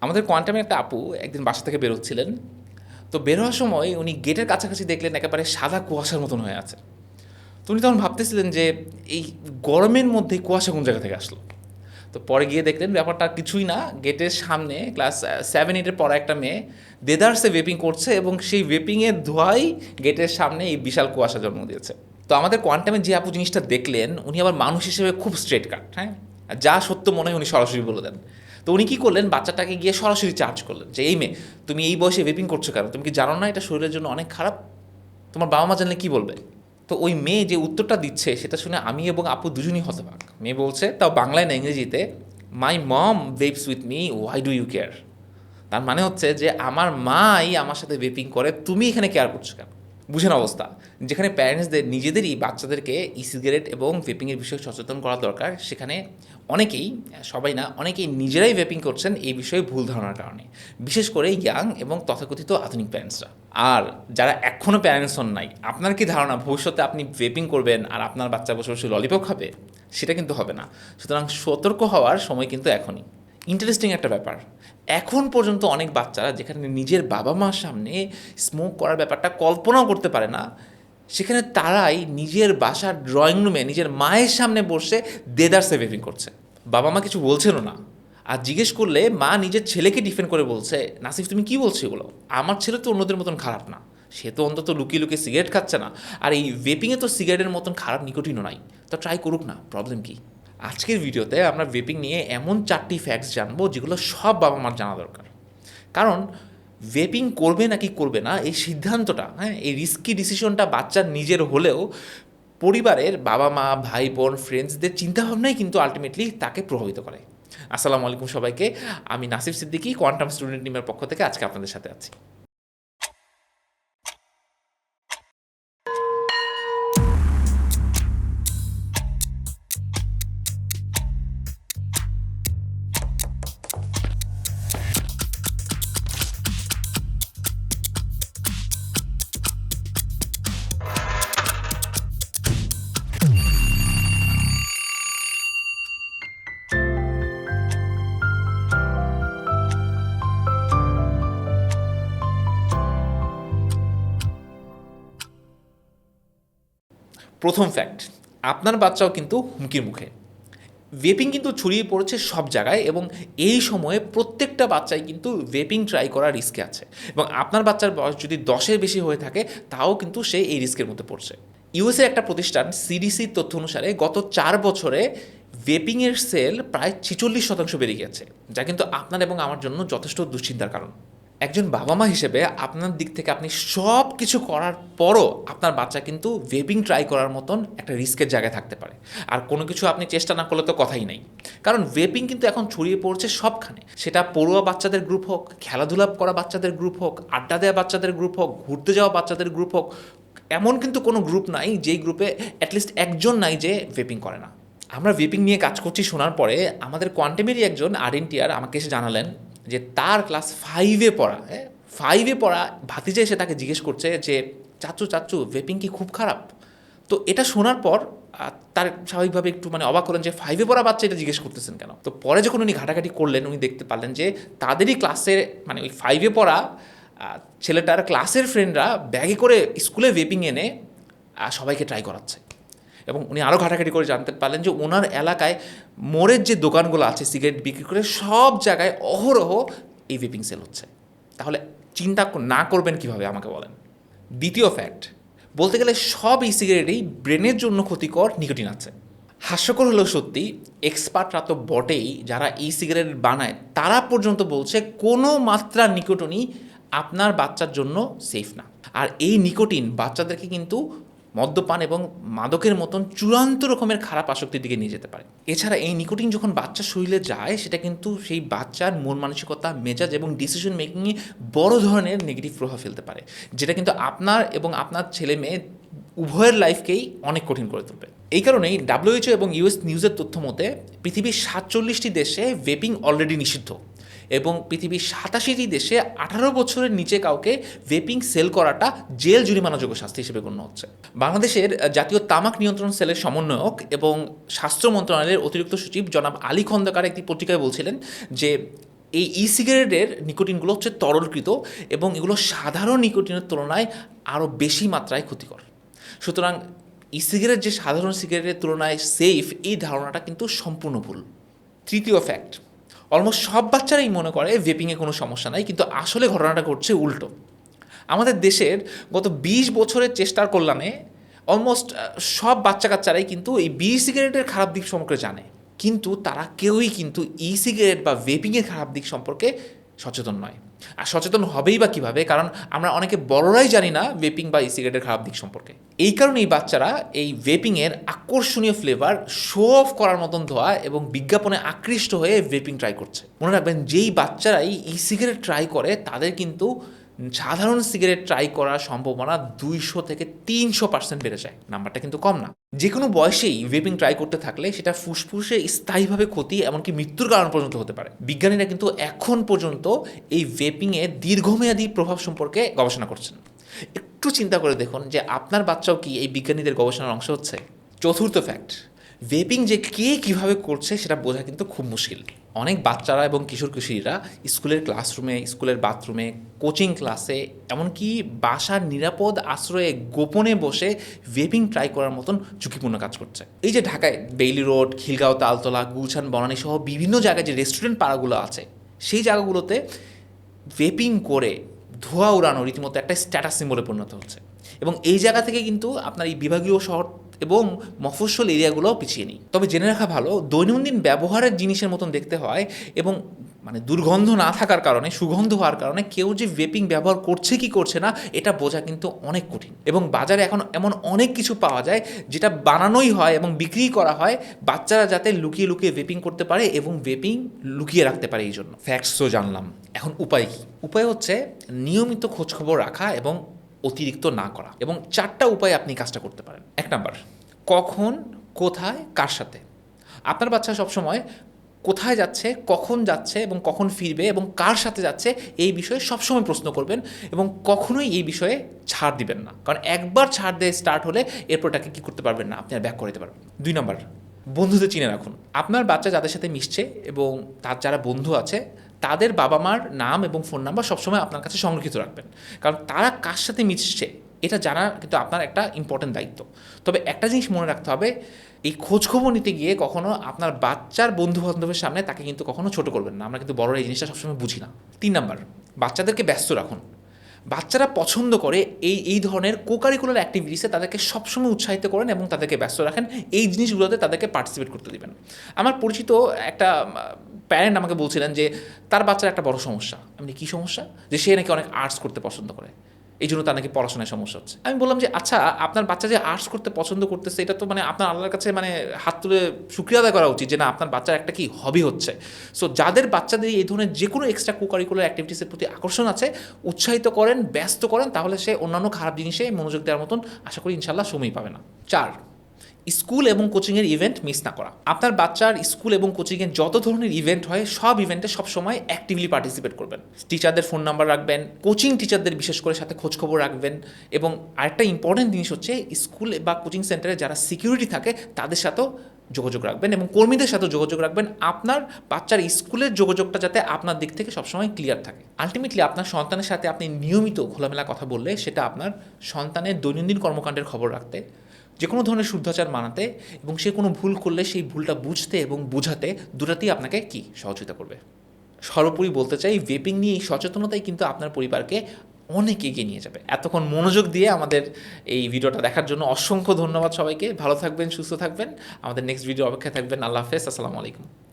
আমাদের কোয়ান্টামে একটা আপু একদিন বাসা থেকে বেরোচ্ছিলেন তো বের হওয়ার সময় উনি গেটের কাছাকাছি দেখলেন একেবারে সাদা কুয়াশার মতন হয়ে আছে। তো উনি তখন ভাবতেছিলেন যে এই গরমের মধ্যে কুয়াশা কোন জায়গা থেকে আসলো? তো পরে গিয়ে দেখলেন ব্যাপারটা কিছুই না। গেটের সামনে ক্লাস সেভেন এইটের পড়া একটা মেয়ে দেদার্সে ওয়েপিং করছে এবং সেই ওয়েপিংয়ের ধোয়াই গেটের সামনে এই বিশাল কুয়াশা জন্ম দিয়েছে। তো আমাদের কোয়ান্টামে যে আপু জিনিসটা দেখলেন, উনি আবার মানুষ হিসেবে খুব স্ট্রেট কাট হ্যাঁ? যা সত্য মনে হয় উনি সরাসরি বলে দেন। তো উনি কী করলেন? বাচ্চাটাকে গিয়ে সরাসরি চার্জ করলেন যে, এই মেয়ে, তুমি এই বয়সে ওয়েপিং করছ কেন? তুমি কি জানো না এটা শরীরের জন্য অনেক খারাপ? তোমার বাবা মা জানলে কী বলবে? তো ওই মেয়ে যে উত্তরটা দিচ্ছে সেটা শুনে আমি এবং আপু দুজনই হতবাক। মেয়ে বলছে, তাও বাংলায় না ইংরেজিতে my mom waves with me why do you care তার মানে হচ্ছে যে, আমার মাই আমার সাথে ওয়েপিং করে, তুমি এখানে কেয়ার করছ কেন? বুঝেন অবস্থা। যেখানে প্যারেন্টসদের নিজেদেরই বাচ্চাদেরকে ই সিগারেট এবং ভেপিংয়ের বিষয়ে সচেতন করা দরকার। সেখানে অনেকেই, সবাই না, অনেকেই নিজেরাই ভেপিং করছেন এই বিষয়ে ভুল ধারণার কারণে। বিশেষ করে ইয়াং এবং তথাকথিত আধুনিক প্যারেন্টসরা আর যারা এখনও প্যারেন্টস হন নাই, আপনার কি ধারণা ভবিষ্যতে আপনি ভেপিং করবেন আর আপনার বাচ্চা বসে বসে ললিপপ খাবে? সেটা কিন্তু হবে না। সুতরাং সতর্ক হওয়ার সময় কিন্তু এখনই। ইন্টারেস্টিং একটা ব্যাপার। এখন পর্যন্ত অনেক বাচ্চারা যেখানে নিজের বাবা মার সামনে স্মোক করার ব্যাপারটা কল্পনাও করতে পারে না, সেখানে তারাই নিজের বাসার ড্রয়িং রুমে নিজের মায়ের সামনে বসে দেদার সেভিং করছে। বাবা মা কিছু বলছেনও না। আর জিজ্ঞেস করলে মা নিজের ছেলেকে ডিফেন্ড করে বলছে, নাসিফ, তুমি কি বলছো এগুলো? আমার ছেলে তো অন্যদের মতন খারাপ না। সে তো অন্তত লুকিয়ে লুকিয়ে সিগারেট খাচ্ছে না। আর এই ভেপিংয়ে তো সিগারেটের মতন খারাপ নিকোটিনও নাই। তো ট্রাই করুক না প্রবলেম কি? আজকের ভিডিওতে আমরা ভেপিং নিয়ে এমন চারটি ফ্যাক্টস জানব যেগুলো সব বাবা মার জানা দরকার। কারণ ভেপিং করবে নাকি করবে না, এই সিদ্ধান্তটা হ্যাঁ এই রিস্কি ডিসিশনটা বাচ্চার নিজের হলেও পরিবারের বাবা মা, ভাই বোন ফ্রেন্ডসদের চিন্তাভাবনাই কিন্তু আলটিমেটলি তাকে প্রভাবিত করে। আসসালামু আলাইকুম সবাইকে, আমি নাসিফ সিদ্দিকি কোয়ান্টাম স্টুডেন্ট টিমের পক্ষ থেকে আজকে আপনাদের সাথে আছি। প্রথম ফ্যাক্ট আপনার বাচ্চাও কিন্তু হুমকির মুখে। ভেপিং কিন্তু ছড়িয়ে পড়েছে সব জায়গায় এবং এই সময়ে প্রত্যেকটা বাচ্চাই কিন্তু ভেপিং ট্রাই করার রিস্কে আছে। এবং আপনার বাচ্চার বয়স যদি দশের বেশি হয়ে থাকে, তাও কিন্তু সে এই রিস্কের মধ্যে পড়ছে। ইউএসএ একটা প্রতিষ্ঠান সিডিসির তথ্য অনুসারে গত চার বছরে ভেপিংয়ের সেল প্রায় ছেচল্লিশ শতাংশ বেড়ে গেছে যা কিন্তু আপনার এবং আমার জন্য যথেষ্ট দুশ্চিন্তার কারণ। একজন বাবা মা হিসেবে আপনার দিক থেকে আপনি সব কিছু করার পরও আপনার বাচ্চা কিন্তু ভেপিং ট্রাই করার মতন একটা রিস্কের জায়গায় থাকতে পারে। আর কোনো কিছু আপনি চেষ্টা না করলে তো কথাই নেই। কারণ ভেপিং কিন্তু এখন ছড়িয়ে পড়ছে সবখানে। সেটা পড়ুয়া বাচ্চাদের গ্রুপ হোক, খেলাধুলা করা বাচ্চাদের গ্রুপ হোক, আড্ডা দেওয়া বাচ্চাদের গ্রুপ হোক, ঘুরতে যাওয়া বাচ্চাদের গ্রুপ হোক, এমন কিন্তু কোনো গ্রুপ নাই যেই গ্রুপে অ্যাটলিস্ট একজন নাই যে ভেপিং করে না। আমরা ভেপিং নিয়ে কাজ করছি শোনার পরে আমাদের কোয়ান্টেমেরই একজন আরএনটিআর আমাকে এসে জানালেন যে তার ক্লাস ফাইভে পড়া হ্যাঁ? ফাইভে পড়া ভাতিজা এসে তাকে জিজ্ঞেস করছে যে, চাচু চাচু ভেপিং কি খুব খারাপ? তো এটা শোনার পর তার স্বাভাবিকভাবে একটু মানে অবাক হলেন যে ফাইভে পড়া বাচ্চা এটা জিজ্ঞেস করতেছেন কেন? তো পরে যখন উনি ঘাটাঘাটি করলেন, উনি দেখতে পারলেন যে, তাদেরই ক্লাসের মানে ওই ফাইভে পড়া ছেলেটার ক্লাসের ফ্রেন্ডরা ব্যাগে করে স্কুলে ভেপিং এনে সবাইকে ট্রাই করাচ্ছে। এবং উনি আরও ঘাটাঘাটি করে জানতে পারলেন যে ওনার এলাকায় মোড়ের যে দোকানগুলো আছে, সিগারেট বিক্রি করে সব জায়গায় অহরহ এই ভেপিং সেল হচ্ছে। তাহলে চিন্তা না করবেন কীভাবে, আমাকে বলেন। দ্বিতীয় ফ্যাক্ট বলতে গেলে সব এই সিগারেটেই ব্রেনের জন্য ক্ষতিকর নিকোটিন আছে। হাস্যকর হলেও সত্যি, এক্সপার্টরা তো বটেই, যারা এই সিগারেট বানায়, তারা পর্যন্ত বলছে কোনো মাত্রা নিকোটনই আপনার বাচ্চার জন্য সেফ না। আর এই নিকোটিন বাচ্চাদেরকে কিন্তু মদ্যপান এবং মাদকের মতন চূড়ান্ত রকমের খারাপ আসক্তির দিকে নিয়ে যেতে পারে। এছাড়া এই নিকোটিন যখন বাচ্চা শরীরে যায়, সেটা কিন্তু সেই বাচ্চার মন মানসিকতা, মেজাজ এবং ডিসিশন মেকিংয়ে বড় ধরনের নেগেটিভ প্রভাব ফেলতে পারে, যেটা কিন্তু আপনার এবং আপনার ছেলে মেয়ে উভয়ের লাইফকেই অনেক কঠিন করে তুলবে। এই কারণেই ডাব্লিউএইচও এবং ইউএস নিউজের তথ্য মতে পৃথিবীর সাতচল্লিশটি দেশে ভেপিং অলরেডি নিষিদ্ধ। এবং পৃথিবীর সাতাশিটি দেশে আঠারো বছরের নিচে কাউকে ভেপিং সেল করাটা জেল জরিমানাযোগ্য শাস্তি হিসেবে গণ্য হচ্ছে। বাংলাদেশের জাতীয় তামাক নিয়ন্ত্রণ সেলের সমন্বয়ক এবং স্বাস্থ্য মন্ত্রণালয়ের অতিরিক্ত সচিব জনাব আলী খন্দকার একটি পত্রিকায় বলছিলেন যে, এই ই সিগারেটের নিকোটিনগুলো হচ্ছে তরলকৃত এবং এগুলো সাধারণ নিকোটিনের তুলনায় আরও বেশি মাত্রায় ক্ষতিকর। সুতরাং ই সিগারেট যে সাধারণ সিগারেটের তুলনায় সেফ এই ধারণাটা কিন্তু সম্পূর্ণ ভুল। তৃতীয় ফ্যাক্ট অলমোস্ট সব বাচ্চারাই মনে করে ভেপিংয়ে কোনো সমস্যা নাই, কিন্তু আসলে ঘটনাটা ঘটছে উল্টো। আমাদের দেশের গত বিশ বছরের চেষ্টার কল্যাণে অলমোস্ট সব বাচ্চা কাচ্চারাই কিন্তু এই বি সিগারেটের খারাপ দিক সম্পর্কে জানে। কিন্তু তারা কেউই কিন্তু ই সিগারেট বা ভেপিংয়ের খারাপ দিক সম্পর্কে সচেতন নয়। আর সচেতন হবেই বা কীভাবে? কারণ আমরা অনেকে বড়রাই জানি না ভেপিং বা ই সিগারেটের খারাপ দিক সম্পর্কে। এই কারণে এই বাচ্চারা এই ভেপিংয়ের আকর্ষণীয় ফ্লেভার শো অফ করার মতন ধোয়া এবং বিজ্ঞাপনে আকৃষ্ট হয়ে ভেপিং ট্রাই করছে। মনে রাখবেন, যেই বাচ্চারাই ই সিগারেট ট্রাই করে, তাদের কিন্তু সাধারণ সিগারেট ট্রাই করার সম্ভাবনা দুইশো থেকে তিনশো পার্সেন্ট বেড়ে যায়। নাম্বারটা কিন্তু কম না। যে কোনো বয়সেই ভেপিং ট্রাই করতে থাকলে সেটা ফুসফুসে স্থায়ীভাবে ক্ষতি এমনকি মৃত্যুর কারণ পর্যন্ত হতে পারে। বিজ্ঞানীরা কিন্তু এখন পর্যন্ত এই ভেপিংয়ে দীর্ঘমেয়াদী প্রভাব সম্পর্কে গবেষণা করছেন। একটু চিন্তা করে দেখুন যে আপনার বাচ্চাও কি এই বিজ্ঞানীদের গবেষণার অংশ হচ্ছে? চতুর্থ ফ্যাক্ট ভেপিং যে কে কীভাবে করছে সেটা বোঝা কিন্তু খুব মুশকিল। অনেক বাচ্চারা এবং কিশোর কিশোরীরা স্কুলের ক্লাসরুমে স্কুলের বাথরুমে কোচিং ক্লাসে এমনকি বাসার নিরাপদ আশ্রয়ে গোপনে বসে ভেপিং ট্রাই করার মতন ঝুঁকিপূর্ণ কাজ করছে। এই যে ঢাকায় বেইলি রোড খিলগাঁও তালতলা, গুলশান বনানী সহ বিভিন্ন জায়গায় যে রেস্টুরেন্ট পাড়াগুলো আছে, সেই জায়গাগুলোতে ভেপিং করে ধোয়া উড়ানো রীতিমতো একটা স্ট্যাটাস সিম্বলে পরিণত হচ্ছে। এবং এই জায়গা থেকে কিন্তু আপনার এই বিভাগীয় শহর এবং মফস্বল এরিয়াগুলোও পিছিয়ে নেই। তবে জেনে রাখা ভালো, দৈনন্দিন ব্যবহারের জিনিসের মতন দেখতে হয় এবং মানে দুর্গন্ধ না থাকার কারণে, সুগন্ধ হওয়ার কারণে কেউ যে ভেপিং ব্যবহার করছে কি করছে না, এটা বোঝা কিন্তু অনেক কঠিন। এবং বাজারে এখন এমন অনেক কিছু পাওয়া যায় যেটা বানানোই হয় এবং বিক্রি করা হয় বাচ্চারা যাতে লুকিয়ে লুকিয়ে ভেপিং করতে পারে এবং ভেপিং লুকিয়ে রাখতে পারে এই জন্য। ফ্যাক্টসও জানলাম। এখন উপায় কী? উপায় হচ্ছে নিয়মিত খোঁজখবর রাখা এবং অতিরিক্ত না করা। এবং চারটা উপায়ে আপনি কাজটা করতে পারেন। এক নাম্বার, কখন, কোথায়, কার সাথে? আপনার বাচ্চা সবসময় কোথায় যাচ্ছে, কখন যাচ্ছে এবং কখন ফিরবে এবং কার সাথে যাচ্ছে এই বিষয়ে সবসময় প্রশ্ন করবেন এবং কখনোই এই বিষয়ে ছাড় দিবেন না। কারণ একবার ছাড় দিয়ে স্টার্ট হলে এরপর তাকে কী করতে পারবেন না, আপনি আর ব্যাক করে দিতে পারবেন দুই নম্বর, বন্ধুদের চিনে রাখুন। আপনার বাচ্চা যাদের সাথে মিশছে এবং তার যারা বন্ধু আছে তাদের বাবা মার নাম এবং ফোন নাম্বার সবসময় আপনার কাছে সংরক্ষিত রাখবেন। কারণ তারা কার সাথে মিশছে, এটা জানা কিন্তু আপনার একটা ইম্পর্টেন্ট দায়িত্ব। তবে একটা জিনিস মনে রাখতে হবে, এই খোঁজখবর নিতে গিয়ে কখনো আপনার বাচ্চার বন্ধু বান্ধবের সামনে তাকে কিন্তু কখনো ছোট করবেন না। আমরা কিন্তু বড়রা এই জিনিসটা সবসময় বুঝি না। তিন নাম্বার, বাচ্চাদেরকে ব্যস্ত রাখুন। বাচ্চারা পছন্দ করে এই এই ধরনের কোকারিকুলার অ্যাক্টিভিটিসে তাদেরকে সবসময় উৎসাহিত করেন এবং তাদেরকে ব্যস্ত রাখেন। এই জিনিসগুলোতে তাদেরকে পার্টিসিপেট করতে দেবেন। আমার পরিচিত একটা প্যারেন্ট আমাকে বলছিলেন যে, তার বাচ্চার একটা বড় সমস্যা। আমি কী সমস্যা? যে সে নাকি অনেক আর্টস করতে পছন্দ করে। এই জন্য তার নাকি পড়াশোনায় সমস্যা হচ্ছে। আমি বললাম যে আচ্ছা আপনার বাচ্চা যে আর্টস করতে পছন্দ করতেছে, এটা তো মানে আপনার আল্লাহর কাছে মানে হাত তুলে সুক্রিয়া আদায় করা উচিত যে, না, আপনার বাচ্চার একটা কি হবি হচ্ছে? সো যাদের বাচ্চাদের এই ধরনের যে কোনো এক্সট্রা কোকারিকুলার অ্যাক্টিভিটিসের প্রতি আকর্ষণ আছে, উৎসাহিত করেন, ব্যস্ত করেন, তাহলে সে অন্যান্য খারাপ জিনিসে মনোযোগ দেওয়ার মতন আশা করি ইনশাল্লাহ সময় পাবে না। চার স্কুল এবং কোচিংয়ের ইভেন্ট মিস না করা। আপনার বাচ্চার স্কুল এবং কোচিংয়ের যত ধরনের ইভেন্ট হয়, সব ইভেন্টে সবসময় অ্যাক্টিভলি পার্টিসিপেট করবেন। টিচারদের ফোন নাম্বার রাখবেন কোচিং টিচারদের বিশেষ করে সাথে খোঁজখবর রাখবেন এবং আরেকটা ইম্পর্টেন্ট জিনিস হচ্ছে, স্কুল বা কোচিং সেন্টারে যারা সিকিউরিটি থাকে, তাদের সাথেও যোগাযোগ রাখবেন এবং কর্মীদের সাথে যোগাযোগ রাখবেন। আপনার বাচ্চার স্কুলের যোগাযোগটা যাতে আপনার দিক থেকে সবসময় ক্লিয়ার থাকে। আলটিমেটলি আপনার সন্তানের সাথে আপনি নিয়মিত খোলামেলা কথা বললে সেটা আপনার সন্তানের দৈনন্দিন কর্মকাণ্ডের খবর রাখতে যে কোনো ধরনের শুদ্ধাচার মানাতে এবং সে কোনো ভুল করলে সেই ভুলটা বুঝতে এবং বোঝাতে দুটাতেই আপনাকে কি সহযোগিতা করবে। সর্বোপরি বলতে চাই ভেপিং নিয়ে এই সচেতনতাই কিন্তু আপনার পরিবারকে অনেক এগিয়ে নিয়ে যাবে। এতক্ষণ মনোযোগ দিয়ে আমাদের এই ভিডিওটা দেখার জন্য অসংখ্য ধন্যবাদ সবাইকে। ভালো থাকবেন, সুস্থ থাকবেন। আমাদের নেক্সট ভিডিও অপেক্ষায় থাকবেন। আল্লাহ হাফেজ। আসসালামু আলাইকুম।